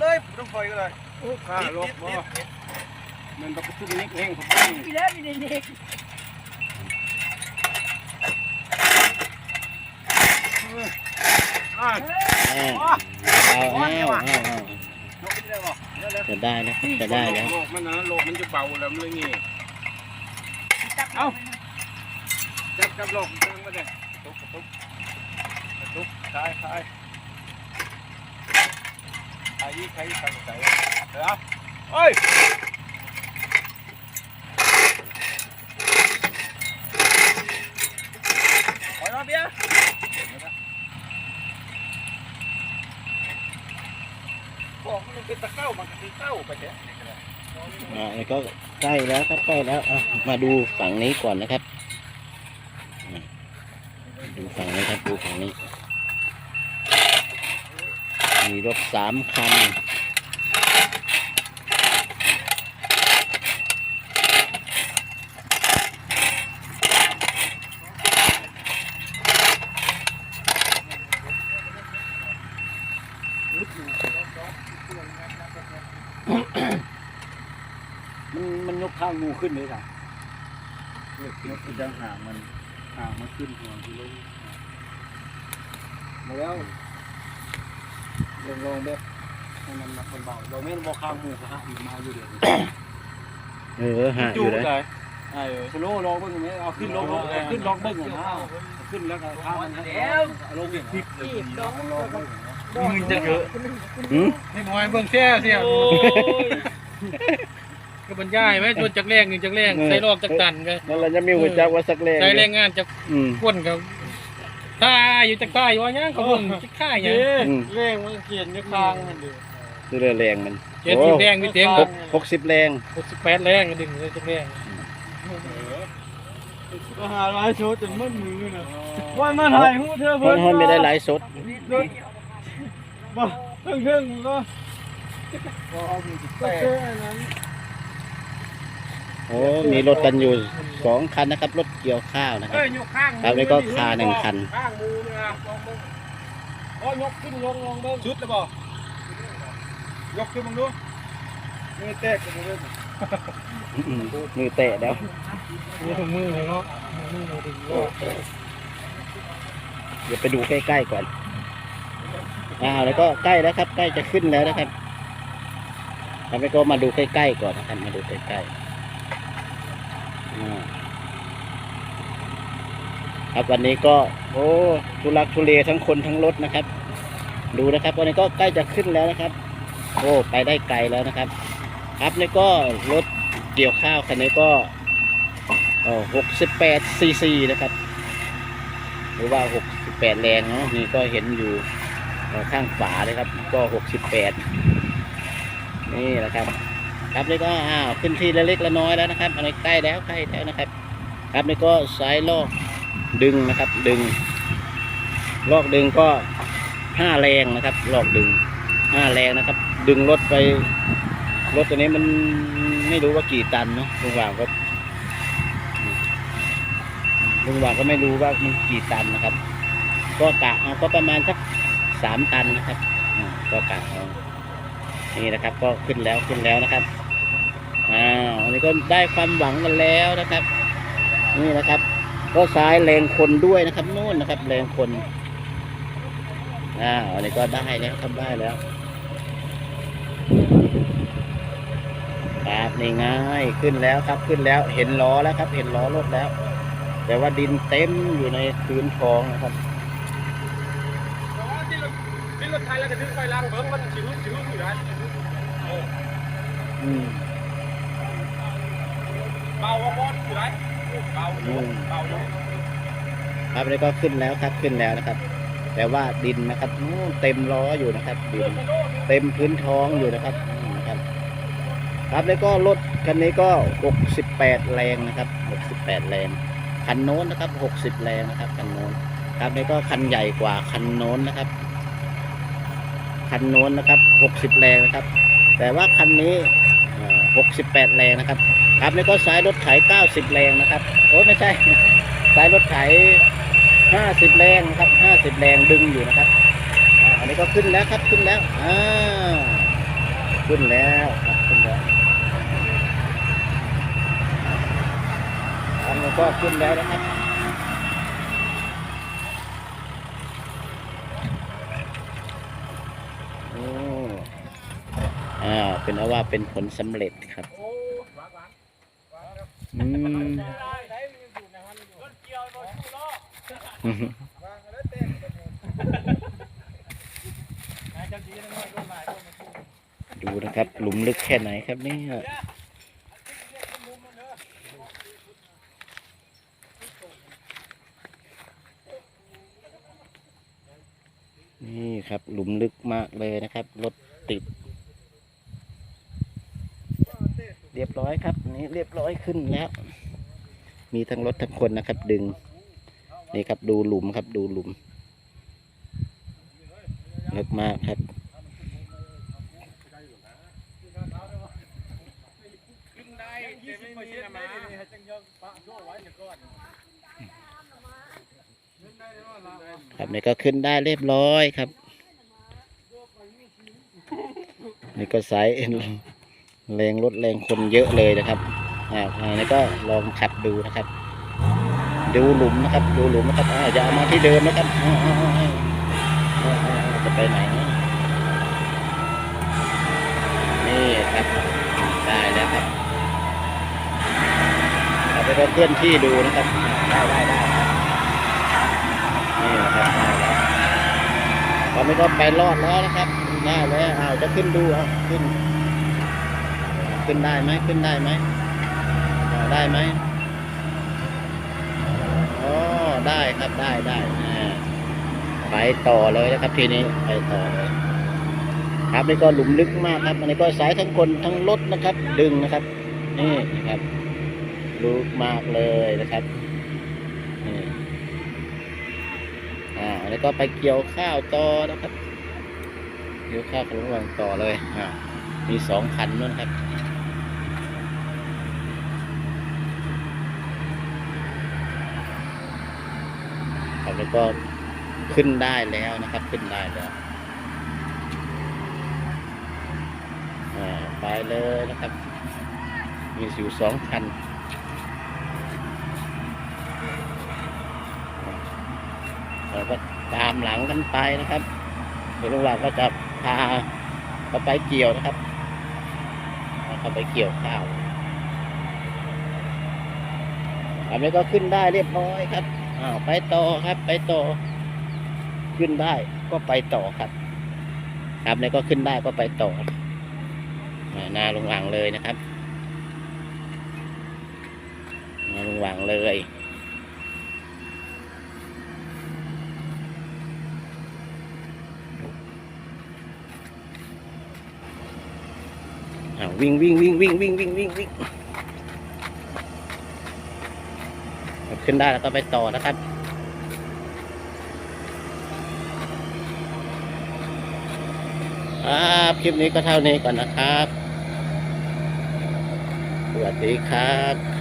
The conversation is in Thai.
เลยบ่ต้องคอยก็เลยข้าลบบ่มันต้องขึ้นนิดแห้งผมมีแล้วมีเด็กอ่าอ้าวเอาเอาเอาเอายกขึ้นได้บ่เดี๋ยวจะได้แล้วครับจะได้แล้วโลกมันนะโลกมันจะเบาแล้วมันเลยนี่เอ้าจับจับโลกจับมาเลยๆตุ๊กตุ๊กตุ๊กซ้ายซ้าย ใครใครใครใครเดี๋ยวเอ้ยขอน้ำเบียร์บอกมันเป็นตะเก้ามันเป็นเก้าไปเถอะอ่าแล้วก็ใกล้แล้วครับใกล้แล้วอะมาดูฝั่งนี้ก่อนนะครับอะดูฝั่งนี้ครับดูฝั่งนี้ มีรถสามคันมันมันยกข้างงูขึ้นเลยค่ะยกยกยังห่างมันห่างมันขึ้นหัวที่ลงมาแล้ว ลงลองแบบให้มันมาคนเบาเราไม่บอกข้างงูก็ฮะอีกมาอยู่เดี๋ยวเออฮะอยู่เลยไอ้สโลว์ลองเบิ้งไหมเอาขึ้นลงเอาขึ้นลองเบิ้งอะนะเอาขึ้นแล้วก็ข้ามมันแล้วลงอย่างที่จีบน้องลองเบิ้งมึงจะเยอะหืมนี่มอยเบิ่งแช่เสียก็บรรยายไหมตัวจักแรงหนี่งจักแรงใส่รอบจักตันกันนั่นเราจะมีหัวจักว่าสักแรงใช้แรงงานจักอืม ก้นกับ ท่าอยู่จักท่าอยู่ว่ายังกับเบิ่งจักท่าอย่างอืม เร่งมันเขียนในคางมันดิดูเรือแรงมันเจ็ดสิบแรงมีเต็มหกหกสิบแรงหกสิบแปดแรงก็ดึงเลยจักแรงก็หาลายโชว์จนมันมือนะว่ามันหายหูเธอฮอนฮอนไม่ได้ไลฟ์สดบ่เพิ่งเพิ่งมันก็ก็เอามือติดแต่นั้น โอ้มีรถกันอยู่สองคันนะครับ รถเกี่ยวข้าวนะครับเอ้ยยกข้างครับนี่ก็คาหนึ่งคัน ข้างมือเนี่ยลองเบิ่งโอ้ยกขึ้นลงลองเบิ่งชุดเลยบ่ยกขึ้นมึงดูมือแตกกันเลยอืมมือเตะแล้วมือถึงมือเลยเนาะมือถึงโลกเดี๋ยวไปดูใกล้ๆก่อนอ้าวแล้วก็ใกล้แล้วครับ ใกล้จะขึ้นแล้วนะครับแล้วก็มาดูใกล้ๆก่อนนะครับมาดูใกล้ๆอ่า ครับวันนี้ก็ โอ้ทุลักทุเลทั้งคนทั้งรถนะครับ ดูนะครับวันนี้ก็ใกล้จะขึ้นแล้วนะครับ โอ้ไปได้ไกลแล้วนะครับ ครับนี่ก็รถเกี่ยวข้าวคันนี้ก็หกสิบแปดซีซีนะครับ หรือว่า68แรงเนาะนี่ก็เห็นอยู่ข้างฝาเลยครับ ก็68นี่แหละครับ ครับนี่ก็อ้าวขึ้นที่ละเล็กละน้อยแล้วนะครับอันนี้ใกล้แล้วใกล้แล้วนะครับ ครับนี่ก็สายลอกดึงนะครับ ดึง ลอกดึงก็5แรงนะครับ ลอกดึง5แรงนะครับ ดึงรถไปรถตัวนี้มันไม่รู้ว่ากี่ตันเนาะลุงหว่างก็ลุงหว่างก็ไม่รู้ว่ามันกี่ตันนะครับ ก็กะเอาก็ประมาณสักสามตันนะครับก็กะเอานี่นะครับก็ขึ้นแล้วขึ้นแล้วนะครับ อ้าวอันนี้ก็ได้ความหวังกันแล้วนะครับ นี่นะครับ ก็ซ้ายแรงคนด้วยนะครับนู่นนะครับ แรงคนอ้าวอันนี้ก็ได้แล้วครับได้แล้วครับนี่ง่ายขึ้นแล้วครับขึ้นแล้วเห็นล้อแล้วครับ เห็นล้อรถแล้ว แต่ว่าดินเต็มอยู่ในพื้นทองนะครับที่รถไทยแล้วก็ถึงไฟล่างเบิ่งมันสิหึสิหึอยู่ได้อืมเบา ว่าบอลอยู่ได้เบาอยู่เบาอยู่ครับนี่ก็ขึ้นแล้วครับขึ้นแล้วนะครับ แต่ว่าดินนะครับนู่นเต็มล้ออยู่นะครับดินเต็มพื้นท้องอยู่นะครับครับครับแล้วก็รถคันนี้ก็ 68 แรงนะครับ 68 แรงคันโน้นนะครับ 60 แรงนะครับคันโน้นครับนี่ก็คันใหญ่กว่าคันโน้นนะครับคันโน้นนะครับ 60 แรงนะครับ แต่ว่าคันนี้ 68 แรงนะครับ ครับนี่ก็สายรถไถ 90 แรงนะครับ โอ้ยไม่ใช่ สายรถไถ 50 แรงนะครับ 50 แรงดึงอยู่นะครับอันนี้ก็ขึ้นแล้วครับขึ้นแล้วอ่าขึ้นแล้วครับขึ้นแล้วอันนี้ก็ขึ้นแล้วนะครับอ้อ่าเป็นเอาว่าเป็นผลสำเร็จครับ ดูนะครับ หลุมลึกแค่ไหนครับนี่นี่ครับ หลุมลึกมากเลยนะครับ รถติด เรียบร้อยครับนี่เรียบร้อยขึ้นแล้ว มีทั้งรถทั้งคนนะครับ ดึงนี่ครับดูหลุมครับดูหลุมลึกมากครับขึ้นได้แต่ไม่มีน้ำมากครับนี่ก็ขึ้นได้เรียบร้อยครับ นี่ก็สายเอ็น แรงรถแรงคนเยอะเลยนะครับอ่าอันนี้ก็ลองขับดูนะครับ ดูหลุมนะครับ ดูหลุมนะครับอ่าอย่าเอามาที่เดิมนะครับจะไปไหนนะนี่ครับได้แล้วครับเอาไปเคลื่อนที่ดูนะครับ ได้ได้ได้นี่นะครับได้แล้วตอนนี้ก็ไปรอดแล้วนะครับได้แล้วอ้าวจะขึ้นดูเอาขึ้น ขึ้นได้ไหมขึ้นได้ไหมได้ไหมอ๋อได้ครับได้ได้ไปต่อเลยนะครับทีนี้ไปต่อเลยครับนี่ก็หลุมลึกมากครับอันนี้ก็สายทั้งคนทั้งรถนะครับ ดึงนะครับ นี่นะครับลึกมากเลยนะครับนี่อ่าอันนี้ก็ไปเกี่ยวข้าวต่อนะครับเกี่ยวข้าวของระหว่างต่อเลยอ่ามีสองคันนู่นครับ ครับ แล้วก็ขึ้นได้แล้วนะครับ ขึ้นได้แล้วไปเลยนะครับ มีอยู่สองคันเราก็ตามหลังกันไปนะครับเดี๋ยวลุงหลังก็จะพาเขาไปเกี่ยวนะครับเขาไปเกี่ยวข้าวอันนี้ก็ขึ้นได้เรียบร้อยครับ อ้าวไปต่อครับไปต่อ ขึ้นได้ก็ไปต่อครับครับนี่ก็ขึ้นได้ก็ไปต่อหนาลงหลังเลยนะครับหนาลงหลังเลยวิ่งวิ่งวิ่งวิ่งวิ่งวิ่งวิ่งวิ่ง ขึ้นได้แล้วก็ไปต่อนะครับครับคลิปนี้ก็เท่านี้ก่อนนะครับ สวัสดีครับ